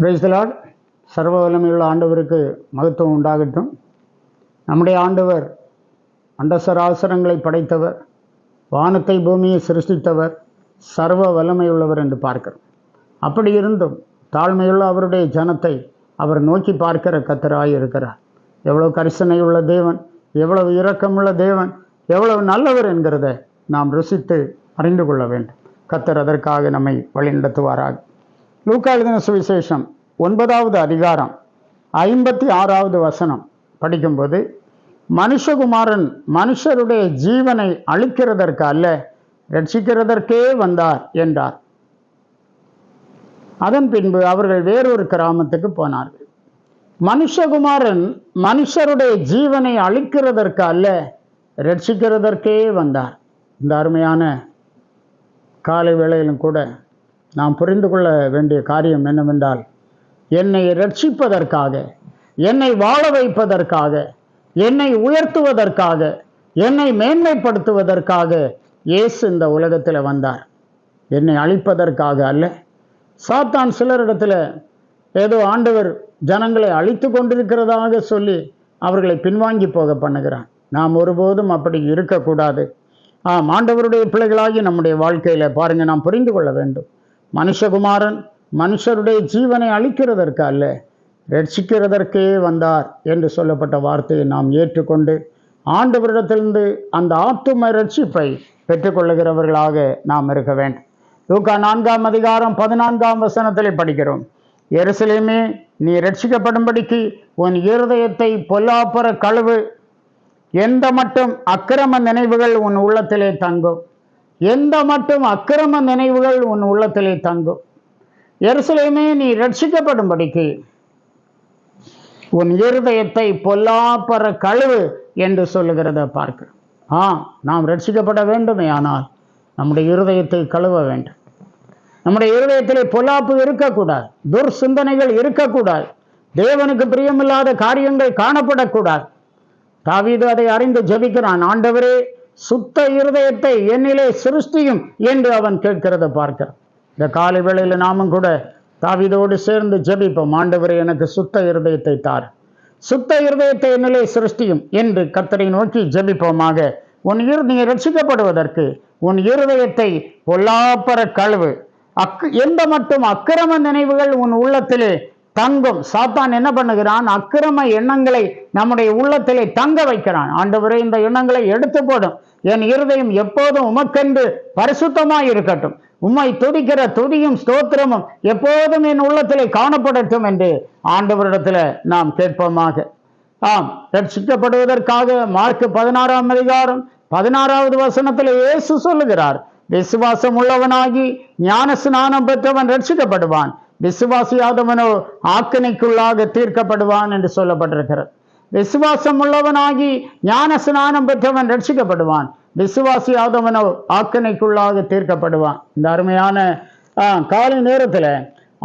Praise the Lord சர்வ வல்லமையுள்ள ஆண்டவருக்கு மகத்துவம் உண்டாகட்டும். நம்முடைய ஆண்டவர் அண்டசராசரங்களை படைத்தவர் வானத்தை பூமியை சிருஷ்டித்தவர் சர்வ வல்லமையுள்ளவர் என்று பார்க்கிறோம். அப்படி இருந்தும் தாழ்மையுள்ள அவருடைய ஜனத்தை அவர் நோக்கி பார்க்கிற கத்தராய் இருக்கிறார். எவ்வளவு கரிசனையுள்ள தேவன் எவ்வளவு இரக்கமுள்ள தேவன் எவ்வளவு நல்லவர் என்கிறத நாம் ருசித்து அறிந்து கொள்ள வேண்டும். கத்தர் அதற்காக நம்மை வழிநடத்துவாராக. லூக்கா எழுதின சுவிசேஷம்? ஒன்பதாவது அதிகாரம் ஐம்பத்தி ஆறாவது வசனம் படிக்கும்போது மனுஷகுமாரன் மனுஷருடைய ஜீவனை அழிக்கிறதற்கு அல்ல ரட்சிக்கிறதற்கே வந்தார் என்றார். அதன் பின்பு அவர்கள் வேறொரு கிராமத்துக்கு போனார்கள். மனுஷகுமாரன் மனுஷருடைய ஜீவனை அழிக்கிறதற்கு அல்ல ரட்சிக்கிறதற்கே வந்தார் இந்த அருமையான காலை வேளையிலும் கூட நாம் புரிந்து கொள்ள வேண்டிய காரியம் என்னவென்றால் என்னை ரட்சிப்பதற்காக என்னை வாழ வைப்பதற்காக என்னை உயர்த்துவதற்காக என்னை மேன்மைப்படுத்துவதற்காக இயேசு இந்த உலகத்தில் வந்தார். என்னை அழிப்பதற்காக அல்ல. சாத்தான் சிலரிடத்தில் ஏதோ ஆண்டவர் ஜனங்களை அழித்து கொண்டிருக்கிறதாக சொல்லி அவர்களை பின்வாங்கி போக பண்ணுகிறான். நாம் ஒருபோதும் அப்படி இருக்கக்கூடாது. ஆம் ஆண்டவருடைய பிள்ளைகளாகி நம்முடைய வாழ்க்கையில் பாருங்கள் நாம் புரிந்து கொள்ள வேண்டும். மனுஷகுமாரன் மனுஷருடைய ஜீவனை அழிக்கிறதற்கு அல்ல ரட்சிக்கிறதற்கே வந்தார் என்று சொல்லப்பட்ட வார்த்தையை நாம் ஏற்றுக்கொண்டு ஆண்டவரிடத்திலிருந்து அந்த ஆத்தும ரட்சிப்பை பெற்றுக்கொள்ளுகிறவர்களாக நாம் இருக்க வேண்டும். லூக்கா நான்காம் அதிகாரம் பதினான்காம் வசனத்தில் படிக்கிறோம். எருசலேமே நீ ரட்சிக்கப்படும்படிக்கு உன் இருதயத்தை பொல்லாப்புற கழுவு எந்த மட்டும் அக்கிரம நினைவுகள் உன் உள்ளத்திலே தங்கும். எந்த மட்டும் அக்கிரம நினைவுகள் உன் உள்ளத்திலே தங்கும்? எருசலேமே நீ ரட்சிக்கப்படும்படிக்கு உன் இருதயத்தை பொல்லாப்பற கழுவு என்று சொல்லுகிறத பார்க்க. ஆ நாம் ரட்சிக்கப்பட வேண்டுமே ஆனால் நம்முடைய இருதயத்தை கழுவ வேண்டும். நம்முடைய இருதயத்திலே பொல்லாப்பு இருக்கக்கூடாது துர் சிந்தனைகள் இருக்கக்கூடாது தேவனுக்கு பிரியமில்லாத காரியங்கள் காணப்படக்கூடாது. தாவீது அதை அறிந்து ஜெபிக்கிறான் ஆண்டவரே சுத்த இருதயத்தை என்னிலே சிருஷ்டியும் என்று அவன் கேட்கிறத பார்க்கிறான். இந்த காலை வேளையில் நாமும் கூட தாவிதோடு சேர்ந்து ஜெபிப்போம். ஆண்டவரை எனக்கு சுத்த இருதயத்தை தார். சுத்த இருதயத்தை என்னிலே சிருஷ்டியும் என்று கத்தரை நோக்கி ஜெபிப்போமாக. உன் இரு நீ ரட்சிக்கப்படுவதற்கு உன் இருதயத்தை பொல்லாப்பற கழுவு. அக் எந்த மட்டும் அக்கிரம நினைவுகள் உன் உள்ளத்திலே தங்கும். சாத்தான் என்ன பண்ணுகிறான்? அக்கிரம எண்ணங்களை நம்முடைய உள்ளத்திலே தங்க வைக்கிறான். ஆண்டவரே இந்த எண்ணங்களை எடுத்து போடும். என் இருதயம் எப்போதும் உமக்கென்று பரிசுத்தமாய் இருக்கட்டும். உம்மை துதிக்கிற துதியும் ஸ்தோத்திரமும் எப்போதும் என் உள்ளத்திலே காணப்படட்டும் என்று ஆண்டவரிடத்தில் நாம் கேட்போமாக. ஆம் ரட்சிக்கப்படுவதற்காக மார்க் பதினாறாம் அதிகாரம் பதினாறாவது வசனத்தில் இயேசு சொல்லுகிறார் விசுவாசம் உள்ளவனாகி ஞான ஸ்நானம் பெற்றவன் ரட்சிக்கப்படுவான். விசுவாசியாதவனோ ஆக்கினைக்குள்ளாக தீர்க்கப்படுவான் என்று சொல்லப்பட்டிருக்கிறது. விசுவாசம் உள்ளவனாகி ஞான ஸ்நானம் பெற்றவன் ரட்சிக்கப்படுவான். விசுவாசியாதவனோ ஆக்கினைக்குள்ளாக தீர்க்கப்படுவான். இந்த அருமையான காலை நேரத்தில்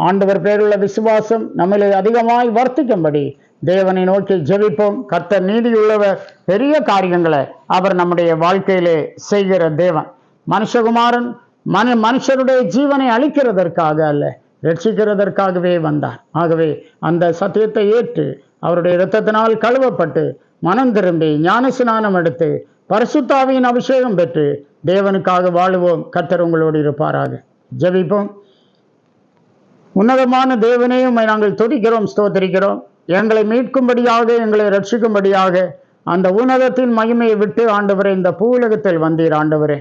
ஆண்டவர் பேருள்ள விசுவாசம் நம்மளை அதிகமாய் வர்த்திக்கும்படி தேவனை நோக்கி ஜெபிப்போம். கர்த்தர் நீதியுள்ளவர் பெரிய காரியங்களை அவர் நம்முடைய வாழ்க்கையிலே செய்கிற தேவன். மனுஷகுமாரன் மனு மனுஷருடைய ஜீவனை அழிக்கிறதற்காக அல்ல ரட்சிக்கிறதற்காகவே வந்தார். ஆகவே அந்த சத்தியத்தை ஏற்று அவருடைய இரத்தத்தினால் கழுவப்பட்டு மனம் திரும்பி ஞான ஸ்நானம் எடுத்து பரிசுத்தாவியின் அபிஷேகம் பெற்று தேவனுக்காக வாழுவோம். கர்த்தர் உங்களோடு இருப்பாராக. ஜபிப்போம். உன்னதமான தேவனையும் நாங்கள் துதிக்கிறோம் ஸ்தோத்தரிக்கிறோம். எங்களை மீட்கும்படியாக எங்களை ரட்சிக்கும்படியாக அந்த உன்னதத்தின் மகிமையை விட்டு ஆண்டவரே இந்த பூலகத்தில் வந்தீர் ஆண்டவரே.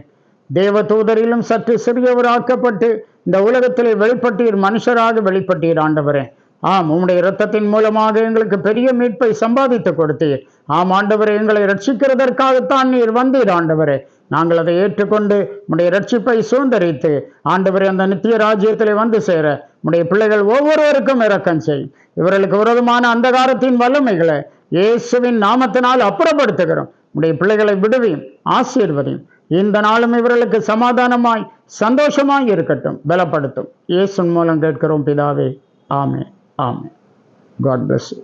தேவ தூதரிலும் சற்று சிறியவராக்கப்பட்டு இந்த உலகத்திலே வெளிப்பட்டீர் மனுஷராக வெளிப்பட்டீர் ஆண்டவரே. ஆம் உம்முடைய இரத்தத்தின் மூலமாக எங்களுக்கு பெரிய மீட்பை சம்பாதித்து கொடுத்தீர். ஆம் ஆண்டவரே எங்களை ரட்சிக்கிறதற்காகத்தான் நீர் வந்தீர் ஆண்டவரே. நாங்கள் அதை ஏற்றுக்கொண்டு உம்முடைய ரட்சிப்பை சுதந்திரித்து ஆண்டவரே அந்த நித்திய ராஜ்யத்திலே வந்து சேர உம்முடைய பிள்ளைகள் ஒவ்வொருவருக்கும் இறக்கம் செய். இவர்களுக்கு விரோதமான அந்தகாரத்தின் வல்லமைகளை இயேசுவின் நாமத்தினால் அப்புறப்படுத்துகிறோம். உம்முடைய பிள்ளைகளை விடுவியும் ஆசீர்வதியும். இந்த நாளும் இவர்களுக்கு சமாதானமாய் சந்தோஷமாய் இருக்கட்டும் பலப்படுத்தும். இயேசுன் மூலம் கேட்கிறோம் பிதாவே ஆமே ஆமே காட் பிளஸ் யூ